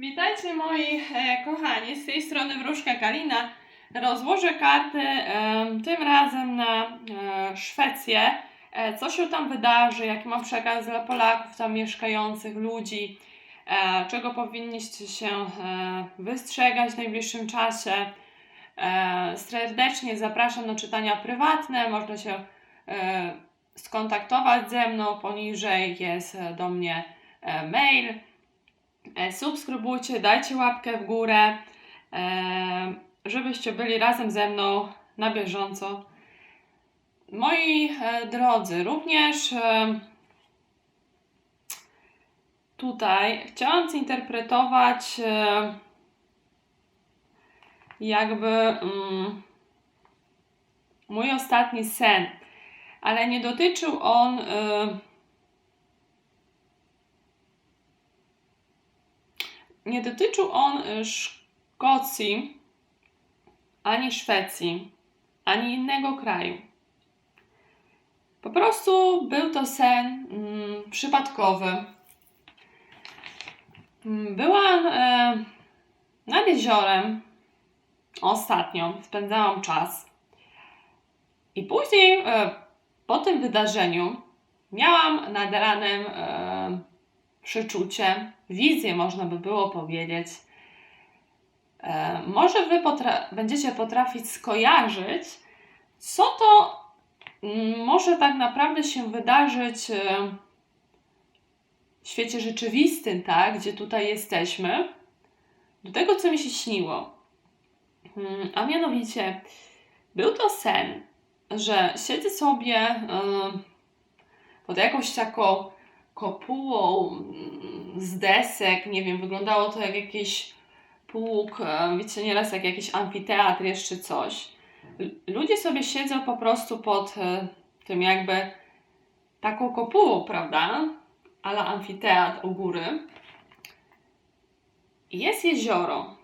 Witajcie moi e, kochani, z tej strony Wróżka Kalina. Rozłożę karty tym razem na e, Szwecję. E, co się tam wydarzy, jaki mam przekaz dla Polaków tam mieszkających, ludzi, czego powinniście się wystrzegać w najbliższym czasie. Serdecznie zapraszam na czytania prywatne, można się skontaktować ze mną, poniżej jest do mnie mail. E, Subskrybujcie, dajcie łapkę w górę, e, żebyście byli razem ze mną na bieżąco. Moi e, drodzy, również tutaj chciałam zinterpretować jakby mm, mój ostatni sen, ale nie dotyczył on. Nie dotyczył on y, Szkocji, ani Szwecji, ani innego kraju. Po prostu był to sen mm, przypadkowy. Mm, Byłam e, nad jeziorem ostatnio, spędzałam czas. I później, e, po tym wydarzeniu, miałam nad ranem e, przeczucie, wizję można by było powiedzieć. E, może Wy potra- będziecie potrafić skojarzyć, co to mm, może tak naprawdę się wydarzyć e, w świecie rzeczywistym, tak, gdzie tutaj jesteśmy, do tego, co mi się śniło. Mm, A mianowicie, był to sen, że siedzę sobie e, pod jakąś taką kopułą mm, z desek, nie wiem, wyglądało to jak jakiś pług, e, wiecie, nieraz jak jakiś amfiteatr, jeszcze coś. Ludzie sobie siedzą po prostu pod e, tym jakby taką kopułą, prawda? Ale amfiteatr u góry. Jest jezioro.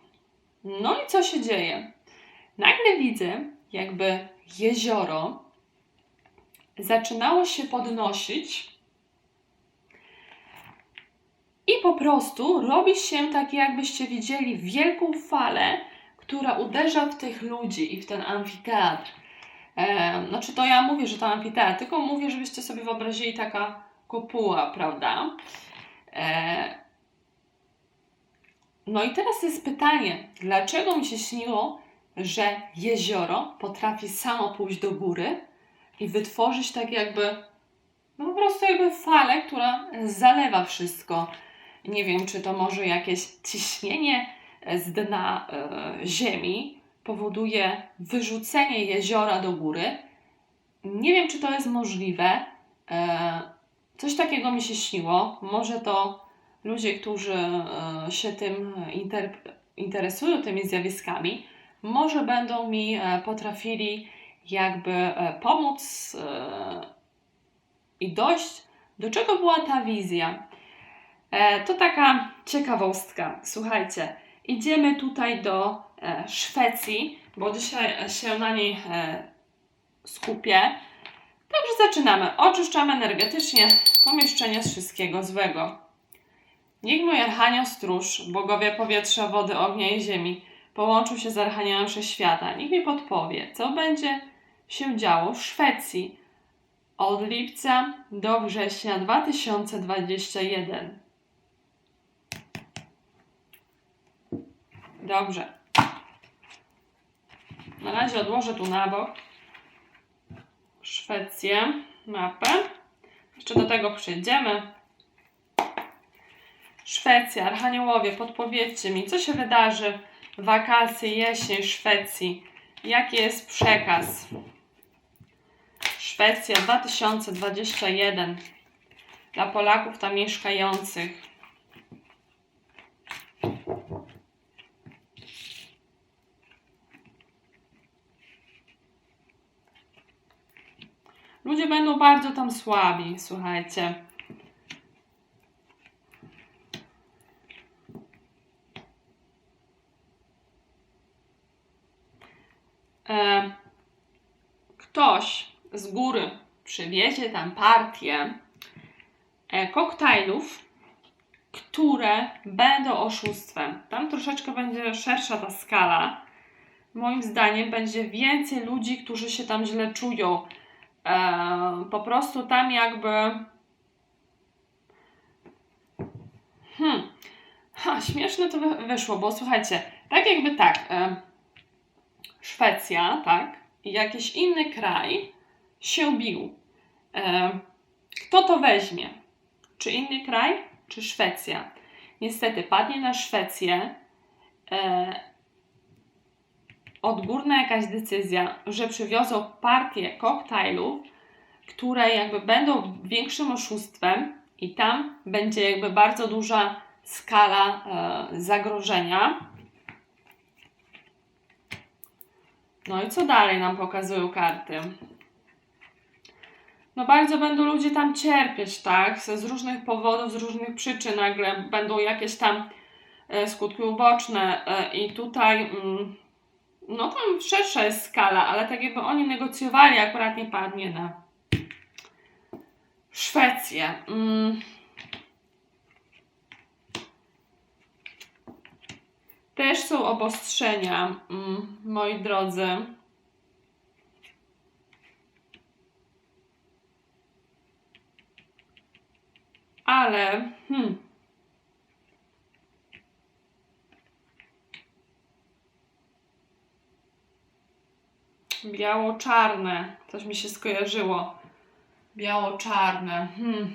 No i co się dzieje? Nagle widzę, jakby jezioro zaczynało się podnosić i po prostu robi się tak, jakbyście widzieli wielką falę, która uderza w tych ludzi i w ten amfiteatr. E, znaczy to ja mówię, że to amfiteatr, tylko mówię, żebyście sobie wyobrazili taka kopuła, prawda? E, no i teraz jest pytanie, dlaczego mi się śniło, że jezioro potrafi samo pójść do góry i wytworzyć tak jakby, no po prostu jakby falę, która zalewa wszystko nie wiem, czy to może jakieś ciśnienie z dna e, ziemi powoduje wyrzucenie jeziora do góry. Nie wiem, czy to jest możliwe. E, coś takiego mi się śniło. Może to ludzie, którzy e, się tym inter- interesują, tymi zjawiskami, może będą mi e, potrafili jakby e, pomóc e, i dojść, do czego była ta wizja. E, to taka ciekawostka. Słuchajcie, idziemy tutaj do e, Szwecji, bo dzisiaj się na niej e, skupię. Także zaczynamy. Oczyszczamy energetycznie pomieszczenie z wszystkiego złego. Niech mój Archanioł Stróż, bogowie powietrza, wody, ognia i ziemi, połączył się z Archaniołem Wszechświata. Niech mi podpowie, co będzie się działo w Szwecji od lipca do września 2021. Dobrze. Na razie odłożę tu na bok Szwecję, mapę. Jeszcze do tego przejdziemy. Szwecja, Archaniołowie, podpowiedzcie mi, co się wydarzy wakacje jesień Szwecji? Jaki jest przekaz? Szwecja 2021 dla Polaków tam mieszkających. Ludzie będą bardzo tam słabi, słuchajcie. E, ktoś z góry przywiezie tam partię e, koktajlów, które będą oszustwem. Tam troszeczkę będzie szersza ta skala. Moim zdaniem będzie więcej ludzi, którzy się tam źle czują. Po prostu tam jakby. Hmm. Ha, śmieszne to wy- wyszło, bo słuchajcie, tak jakby tak. Szwecja, tak? I jakiś inny kraj się bił. Kto to weźmie? Czy inny kraj, czy Szwecja? Niestety padnie na Szwecję e, odgórna jakaś decyzja, że przywiozą partię koktajlów, które jakby będą większym oszustwem i tam będzie jakby bardzo duża skala e, zagrożenia. No i co dalej nam pokazują karty? No bardzo będą ludzie tam cierpieć, tak? Z różnych powodów, z różnych przyczyn nagle będą jakieś tam e, skutki uboczne e, i tutaj mm, no tam szersza jest skala, ale tak jakby oni negocjowali, akurat nie padnie na Szwecję. Mm. Też są obostrzenia, mm, moi drodzy. Ale, hmm. Biało-czarne. Coś mi się skojarzyło. Biało-czarne. Hmm.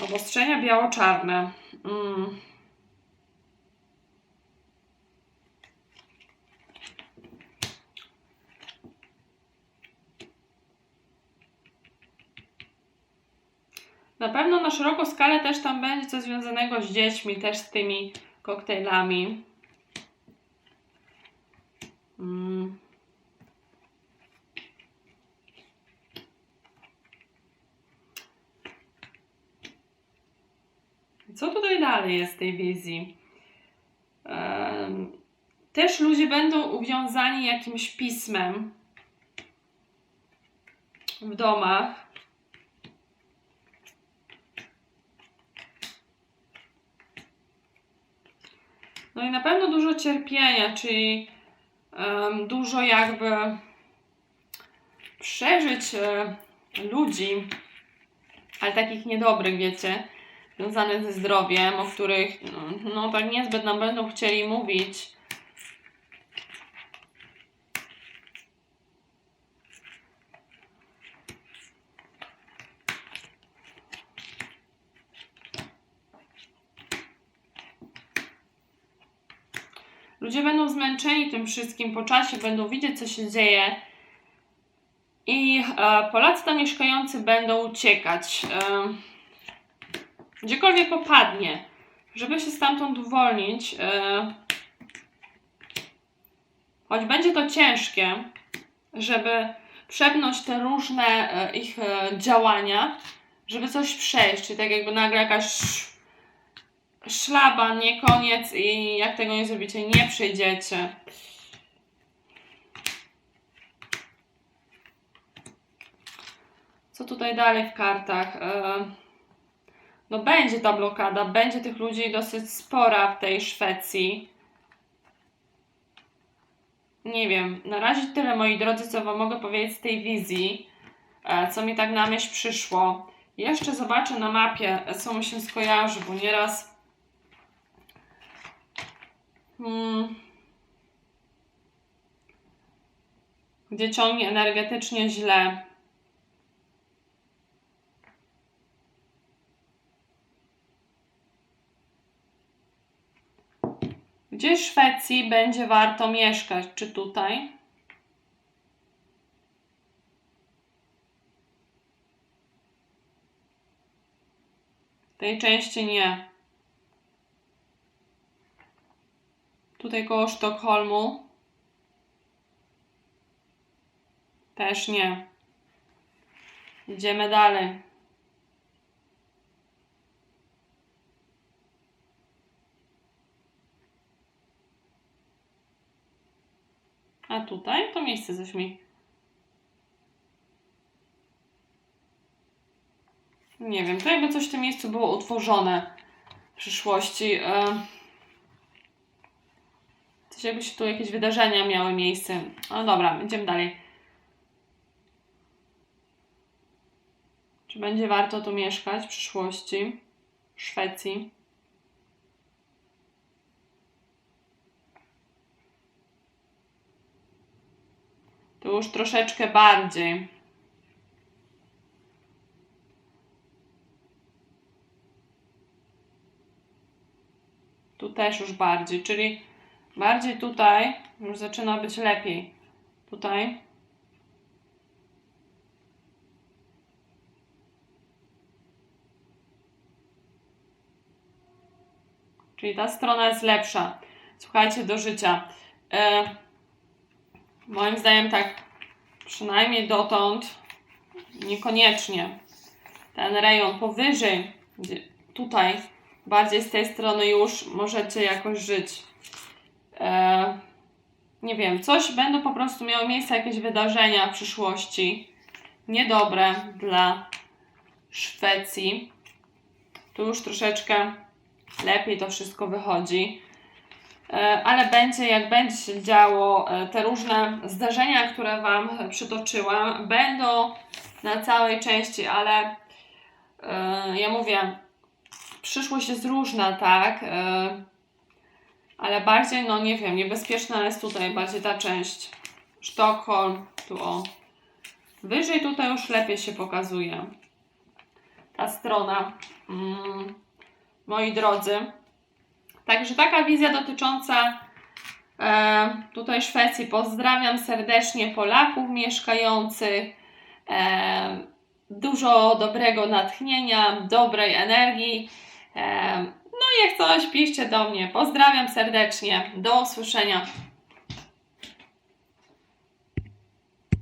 Obostrzenia biało-czarne. Mm. Na pewno na szeroką skalę też tam będzie coś związanego z dziećmi, też z tymi koktajlami. Co tutaj dalej jest w tej wizji? Też ludzie będą uwiązani jakimś pismem w domach. No i na pewno dużo cierpienia, czyli dużo jakby przeżyć e, ludzi, ale takich niedobrych, wiecie, związanych ze zdrowiem, o których no, tak niezbyt nam będą chcieli mówić. Ludzie będą zmęczeni tym wszystkim, po czasie będą widzieć, co się dzieje. I e, Polacy tam mieszkający będą uciekać. Gdziekolwiek popadnie, żeby się stamtąd uwolnić. E, choć będzie to ciężkie, żeby przepnąć te różne e, ich e, działania, żeby coś przejść, czyli tak jakby nagle jakaś szlaban, nie koniec i jak tego nie zrobicie, nie przejdziecie. Co tutaj dalej w kartach? E, No będzie ta blokada, będzie tych ludzi dosyć spora w tej Szwecji. Nie wiem, na razie tyle moi drodzy, co Wam mogę powiedzieć z tej wizji, e, co mi tak na myśl przyszło. Jeszcze zobaczę na mapie, co mi się skojarzy, bo nieraz Hmm. Gdzie ciągnie energetycznie źle. Gdzie w Szwecji będzie warto mieszkać? Czy tutaj? Tej części nie. Tutaj koło Sztokholmu. Też nie. Idziemy dalej. A tutaj to miejsce coś mi. nie wiem, to jakby coś w tym miejscu było utworzone w przyszłości. E, coś jakby się tu jakieś wydarzenia miały miejsce. No dobra, idziemy dalej. Czy będzie warto tu mieszkać w przyszłości? W Szwecji. Tu już troszeczkę bardziej. Tu też już bardziej, czyli bardziej tutaj już zaczyna być lepiej. Tutaj. Czyli ta strona jest lepsza. Słuchajcie, do życia. E, moim zdaniem tak, przynajmniej dotąd, niekoniecznie. Ten rejon powyżej, tutaj, bardziej z tej strony już możecie jakoś żyć. E, nie wiem, coś będą po prostu miały miejsce, jakieś wydarzenia w przyszłości niedobre dla Szwecji. Tu już troszeczkę lepiej to wszystko wychodzi. E, Ale będzie, jak będzie się działo, e, te różne zdarzenia, które Wam przytoczyłam, będą na całej części, ale e, ja mówię, przyszłość jest różna, tak? Ale bardziej, no nie wiem, niebezpieczna jest tutaj bardziej ta część. Sztokholm, tu o. Wyżej tutaj już lepiej się pokazuje. Ta strona. Mm, moi drodzy. Także taka wizja dotycząca e, tutaj Szwecji. Pozdrawiam serdecznie Polaków mieszkających. E, dużo dobrego natchnienia, dobrej energii. E, no i jak coś, piszcie do mnie. Pozdrawiam serdecznie. Do usłyszenia.